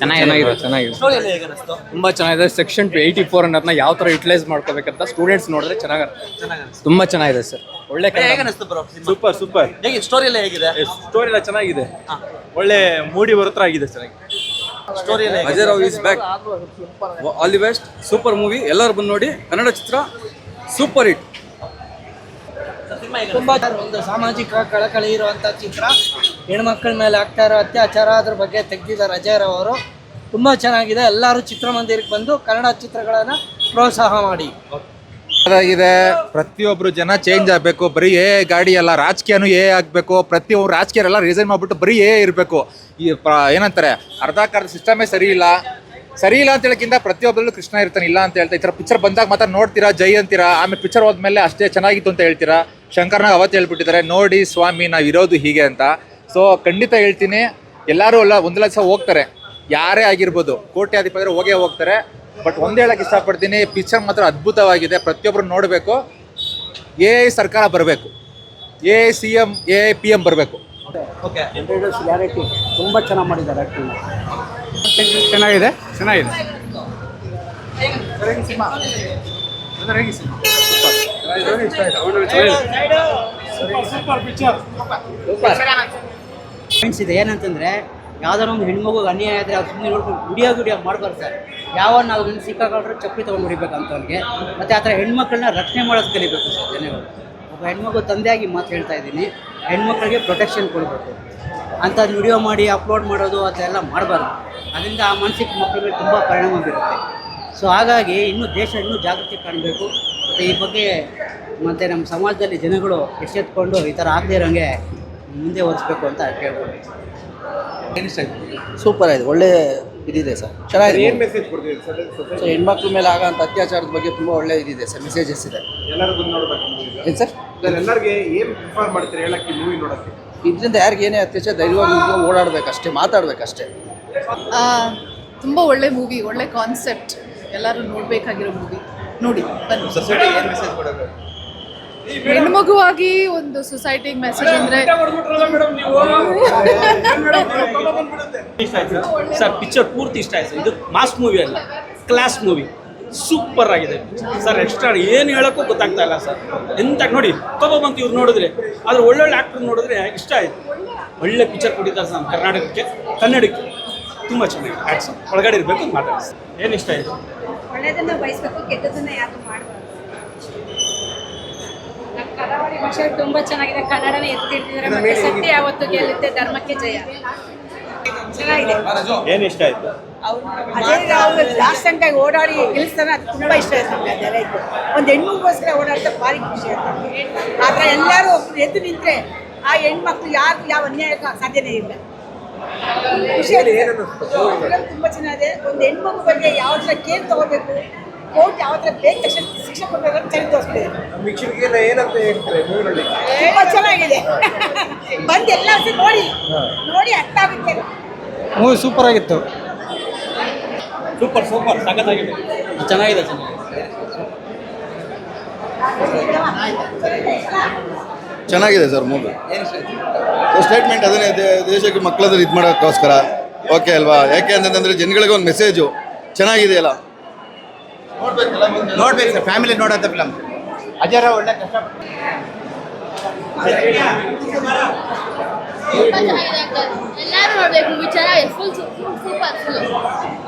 ಚೆನ್ನಾಗಿದೆ. ಚೆನ್ನಾಗಿದೆ. ತುಂಬಾ ಚೆನ್ನಾಗಿದೆ. ಸೆಕ್ಷನ್ ಟು ಏಯ್ಟಿ ಫೋರ್ ಅನ್ನೋದನ್ನ ಯಾವ ತರ ಯುಟಿಲೈಸ್ ಮಾಡ್ಕೋಬೇಕಂತ ಸ್ಟೂಡೆಂಟ್ಸ್ ನೋಡಿದ್ರೆ ಚೆನ್ನಾಗಿ ತುಂಬಾ ಚೆನ್ನಾಗಿದೆ ಸರ್ ಒಳ್ಳೆ ಸೂಪರ್ ಸೂಪರ್ ಸ್ಟೋರಿ ಎಲ್ಲ ಹೇಗಿದೆ? ಸ್ಟೋರಿ ಎಲ್ಲ ಚೆನ್ನಾಗಿದೆ. ಒಳ್ಳೆ ಮೂಡಿ ಬರತ್ರ ಆಗಿದೆ sir story Ajay Rao is back all the best super movie ಎಲ್ಲರೂ ಬಂದು ನೋಡಿ. ಕನ್ನಡ ಚಿತ್ರ ಸೂಪರ್ ಹಿಟ್ ತುಂಬಾ ಒಂದು ಸಾಮಾಜಿಕ ಕಳಕಳಿ ಇರುವಂತ ಚಿತ್ರ. ಹೆಣ್ಮಕ್ಳ ಮೇಲೆ ಆಗ್ತಾ ಇರೋ ಅತ್ಯಾಚಾರ ಅದ್ರ ಬಗ್ಗೆ ತೆಗೆದಿದ್ದಾರೆ ಅಜಯ್ ರಾವ್ ಅವರು. ತುಂಬಾ ಚೆನ್ನಾಗಿದೆ. ಎಲ್ಲರೂ ಚಿತ್ರಮಂದಿರಕ್ಕೆ ಬಂದು ಕನ್ನಡ ಚಿತ್ರಗಳನ್ನ ಪ್ರೋತ್ಸಾಹ ಮಾಡಿ. ಇದೆ ಪ್ರತಿಯೊಬ್ರು ಜನ ಚೇಂಜ್ ಆಗ್ಬೇಕು. ಬರೀ ಏ ಗಾಡಿ ಎಲ್ಲ ರಾಜಕೀಯನೂ ಏ ಆಗ್ಬೇಕು. ಪ್ರತಿಯೊಬ್ರು ರಾಜಕೀಯರೆಲ್ಲ ರೀಸನ್ ಮಾಡ್ಬಿಟ್ಟು ಬರೀ ಏ ಇರಬೇಕು. ಈ ಏನಂತಾರೆ ಅರ್ಧಕ್ಕರ್ಧ ಸಿಸ್ಟಮೇ ಸರಿ ಇಲ್ಲ. ಸರಿ ಇಲ್ಲ ಅಂತ ಹೇಳಕ್ಕಿಂತ ಪ್ರತಿಯೊಬ್ಬರಲ್ಲೂ ಕೃಷ್ಣ ಇರ್ತಾನೆ ಇಲ್ಲ ಅಂತ ಹೇಳ್ತಾ ಈ ಥರ ಪಿಕ್ಚರ್ ಬಂದಾಗ ಮಾತ್ರ ನೋಡ್ತೀರಾ ಜೈ ಅಂತೀರಾ ಆಮೇಲೆ ಪಿಕ್ಚರ್ ಹೋದ್ಮೇಲೆ ಅಷ್ಟೇ ಚೆನ್ನಾಗಿತ್ತು ಅಂತ ಹೇಳ್ತೀರಾ? ಶಂಕರ್ನಾಗ್ ಅವತ್ತು ಹೇಳ್ಬಿಟ್ಟಿದ್ದಾರೆ ನೋಡಿ ಸ್ವಾಮಿ ನಾವು ಇರೋದು ಹೀಗೆ ಅಂತ. ಸೊ ಖಂಡಿತ ಹೇಳ್ತೀನಿ ಎಲ್ಲರೂ ಅಲ್ಲ ಒಂದು ಲಕ್ಷ ಹೋಗ್ತಾರೆ. ಯಾರೇ ಆಗಿರ್ಬೋದು ಕೋಟ್ಯಾಧಿಪತಿ ಹೋಗೇ ಹೋಗ್ತಾರೆ. ಬಟ್ ಒಂದು ಹೇಳಕ್ಕೆ ಇಷ್ಟಪಡ್ತೀನಿ ಪಿಕ್ಚರ್ ಮಾತ್ರ ಅದ್ಭುತವಾಗಿದೆ. ಪ್ರತಿಯೊಬ್ಬರು ನೋಡಬೇಕು. ಎ ಐ ಸರ್ಕಾರ ಬರಬೇಕು. A I C M A I P M ಬರಬೇಕು. ತುಂಬ ತುಂಬಾ ಚೆನ್ನಾಗಿ ಮಾಡಿದ್ದಾರೆ ಚೆನ್ನಾಗಿದೆ. ಚೆನ್ನಾಗಿದೆ. ಪಾಯಿಂಟ್ಸ್ ಇದೆ, ಏನಂತಂದ್ರೆ ಯಾವ್ದಾರ ಒಂದು ಹೆಣ್ಮಗು ಅನ್ಯಾಯ ಆದ್ರೆ ಅದು ಸುಮ್ಮನೆ ನೋಡ್ಕೊಂಡು ಗುಡಿಯೋ ಗುಡಿಯೋ ಮಾಡ್ಬಾರ್ದು ಸರ್. ಯಾವ ನಾವು ಸಿಕ್ಕಾಕೊಂಡ್ರೆ ಚಪ್ಪಲಿ ತೊಗೊಂಡು ಹೊಡಿಬೇಕಂತ ಅವ್ರಿಗೆ. ಮತ್ತೆ ಆ ಥರ ಹೆಣ್ಮಕ್ಳನ್ನ ರಕ್ಷಣೆ ಮಾಡೋದು ಕಲಿಬೇಕು ಸರ್ ಜನಗಳು ಒಬ್ಬ ಹೆಣ್ಮಗು ತಂದೆಯಾಗಿ ಮಾತು ಹೇಳ್ತಾ ಇದ್ದೀನಿ. ಹೆಣ್ಮಕ್ಳಿಗೆ ಪ್ರೊಟೆಕ್ಷನ್ ಕೊಡಬೇಕು. ಅಂತ ವಿಡಿಯೋ ಮಾಡಿ ಅಪ್ಲೋಡ್ ಮಾಡೋದು ಅದೆಲ್ಲ ಮಾಡಬಾರ್ದು. ಅದರಿಂದ ಆ ಮಾನಸಿಕ ಮಕ್ಕಳ ಮೇಲೆ ತುಂಬ ಪರಿಣಾಮ ಬೀರುತ್ತೆ. ಸೊ ಹಾಗಾಗಿ ಇನ್ನೂ ದೇಶ ಇನ್ನೂ ಜಾಗೃತಿ ಕಾಣಬೇಕು. ಮತ್ತು ಈ ಬಗ್ಗೆ ಮತ್ತು ನಮ್ಮ ಸಮಾಜದಲ್ಲಿ ಜನಗಳು ಎಚ್ಚೆತ್ಕೊಂಡು ಈ ಥರ ಆಗದೇ ಇರೋಂಗೆ ಮುಂದೆ ಓದಿಸ್ಬೇಕು ಅಂತ ಕೇಳ್ಬೋದು. ಸೂಪರ್ ಆಗಿದೆ. ಒಳ್ಳೆ ಇದಿದೆ ಸರ್. ಚೆನ್ನಾಗಿದೆ. ಏನು ಮೆಸೇಜ್ ಕೊಡ್ತೀವಿ ಸರ್? ಸೊ ಹೆಣ್ಮಕ್ಳ ಮೇಲೆ ಆಗೋಂಥ ಅತ್ಯಾಚಾರದ ಬಗ್ಗೆ ತುಂಬ ಒಳ್ಳೆ ಇದಿದೆ ಸರ್. ಮೆಸೇಜಸ್ ಇದೆ. ಎಲ್ಲರಿಗೂ ಬಂದು ನೋಡ್ಬೇಕು ಏನು ಸರ್? ಸರ್ ಎಲ್ಲರಿಗೆ ಏನು ಪ್ರಿಫರ್ ಮಾಡ್ತೀರಿ ಹೇಳಕ್ಕೆ ಮೂವಿ ನೋಡೋಕ್ಕೆ? ಇದರಿಂದ ಯಾರಿಗೆ ಏನೇ ಅತ್ಯಾಚಾರ ಧೈರ್ಯವಾಗಿ ಓಡಾಡಬೇಕಷ್ಟೇ ಮಾತಾಡಬೇಕಷ್ಟೇ. ತುಂಬ ಒಳ್ಳೆ ಮೂವಿ ಒಳ್ಳೆ ಕಾನ್ಸೆಪ್ಟ್ ಎಲ್ಲರೂ ನೋಡ್ಬೇಕಾಗಿರೋ ಮೂವಿ ನೋಡಿ ಹೆಣ್ಮಗುವಾಗಿ ಒಂದು ಸೊಸೈಟಿಗೆ ಮೆಸೇಜ್ ಅಂದ್ರೆ ಸರ್ ಪಿಕ್ಚರ್ ಪೂರ್ತಿ ಇಷ್ಟ ಆಯ್ತು. ಇದು ಮಾಸ್ ಮೂವಿ ಅಲ್ಲ ಕ್ಲಾಸ್ ಮೂವಿ ಸೂಪರ್ ಆಗಿದೆ. ಸರ್ ಎಕ್ಸ್ಟ್ರಾ ಏನು ಹೇಳೋಕ್ಕೂ ಗೊತ್ತಾಗ್ತಾ ಇಲ್ಲ ಸರ್. ಎಂತ ನೋಡಿ ಬಂತು ಇವ್ರು ನೋಡಿದ್ರೆ. ಆದ್ರೆ ಒಳ್ಳೊಳ್ಳೆ ಆಕ್ಟರ್ ನೋಡಿದ್ರೆ ಇಷ್ಟ ಆಯ್ತು. ಒಳ್ಳೆ ಪಿಕ್ಚರ್ ಕೊಟ್ಟಿದ್ದಾರೆ ಸರ್ ನಮ್ಮ ಕರ್ನಾಟಕಕ್ಕೆ ಕನ್ನಡಕ್ಕೆ. ತುಂಬ ಚೆನ್ನಾಗಿದೆ. ಆ್ಯಕ್ಟ್ಸ್ ಒಳಗಡೆ ಇರಬೇಕು ಅಂತ ಮಾತಾಡಿಸ್ತೀನಿ ಏನು ಇಷ್ಟ ಆಯಿತು? ಒಳ್ಳೆಯದನ್ನ ಬಯಸ್ಬೇಕು ಕೆಟ್ಟದನ್ನ ಯಾರು ಮಾಡಬಾರ್ದು. ನಮ್ಮ ಕರಾವಳಿ ಭಾಷೆ ತುಂಬ ಚೆನ್ನಾಗಿದೆ. ಕನ್ನಡನ ಎತ್ತಿಡ್ತಿದ್ದಾರೆ ಮತ್ತೆ ಸತ್ಯ ಯಾವತ್ತು ಗೆಲ್ಲುತ್ತೆ ಧರ್ಮಕ್ಕೆ ಜಯ. ಚೆನ್ನಾಗಿದೆ. ಏನು ಇಷ್ಟ ಆಯ್ತು? ಅದೇ ರಾವ್ ಲಾಸ್ಟ್ ತನಕ ಓಡಾಡಿ ಗೆಲ್ಲಿಸ್ತಾನೆ ಅದು ತುಂಬ ಇಷ್ಟ ಆಯ್ತು ನನಗೆ ಅದೆಲ್ಲ ಒಂದು ಹೆಣ್ಮಗೋಸ್ಕರ ಓಡಾಡ್ತಾ ಭಾರಿ ಖುಷಿ ಆಯ್ತು ಆ ಥರ ಎಲ್ಲರೂ ಎದ್ದು ನಿಂತ್ರೆ ಆ ಹೆಣ್ಮಕ್ಳು ಯಾರು ಯಾವ ಅನ್ಯಾಯಕ್ಕೂ ಸಾಧ್ಯನೇ ಇಲ್ಲ. ತುಂಬ ಚೆನ್ನಾಗಿದೆ ಒಂದು ಹೆಣ್ಮಗು ಬಗ್ಗೆ ಯಾವ ಥರ ಕೇರ್ ತಗೋಬೇಕು? ಕೋರ್ಟ್ ಯಾವ ಥರ ಬೇಗ ತಕ್ಷಣ ಶಿಕ್ಷೆ ಕೊಡಬೇಕು ಚೆನ್ನಾಗಿ ತೋರಿಸ್ತಿದೆ ತುಂಬಾ ಚೆನ್ನಾಗಿದೆ. ಬಂದು ಎಲ್ಲ ನೋಡಿ. ನೋಡಿ ಅರ್ಥ ಆಗುತ್ತೆ. ಮೂವಿ ಸೂಪರ್ ಆಗಿತ್ತು. ಸೂಪರ್ ಸೂಪರ್ ಸಖತ್ತಾಗಿದೆ. ಚೆನ್ನಾಗಿದೆ ಚೆನ್ನಾಗಿದೆ. ಸರ್ ಮೂವಿ ಸ್ಟೇಟ್ಮೆಂಟ್ ಅದನ್ನೇ ದೇ- ದೇಶಕ್ಕೆ ಮಕ್ಕಳದ್ರ ಇದು ಮಾಡೋಕ್ಕೋಸ್ಕರ. ಓಕೆ ಅಲ್ವಾ? ಯಾಕೆ ಅಂತಂದ್ರೆ ಜನಗಳಿಗೆ ಒಂದು ಮೆಸೇಜು ಚೆನ್ನಾಗಿದೆಯಲ್ಲ? ನೋಡ್ಬೇಕು ಸರ್ ಫ್ಯಾಮಿಲಿ ನೋಡೋಂಥ ಫಿಲಮ್ ಅಜರ ಒಳ್ಳೆ ಕಷ್ಟ ಎಲ್ಲರೂ ನೋಡಬೇಕು ಚೆನ್ನಾಗಿದೆ. Full super full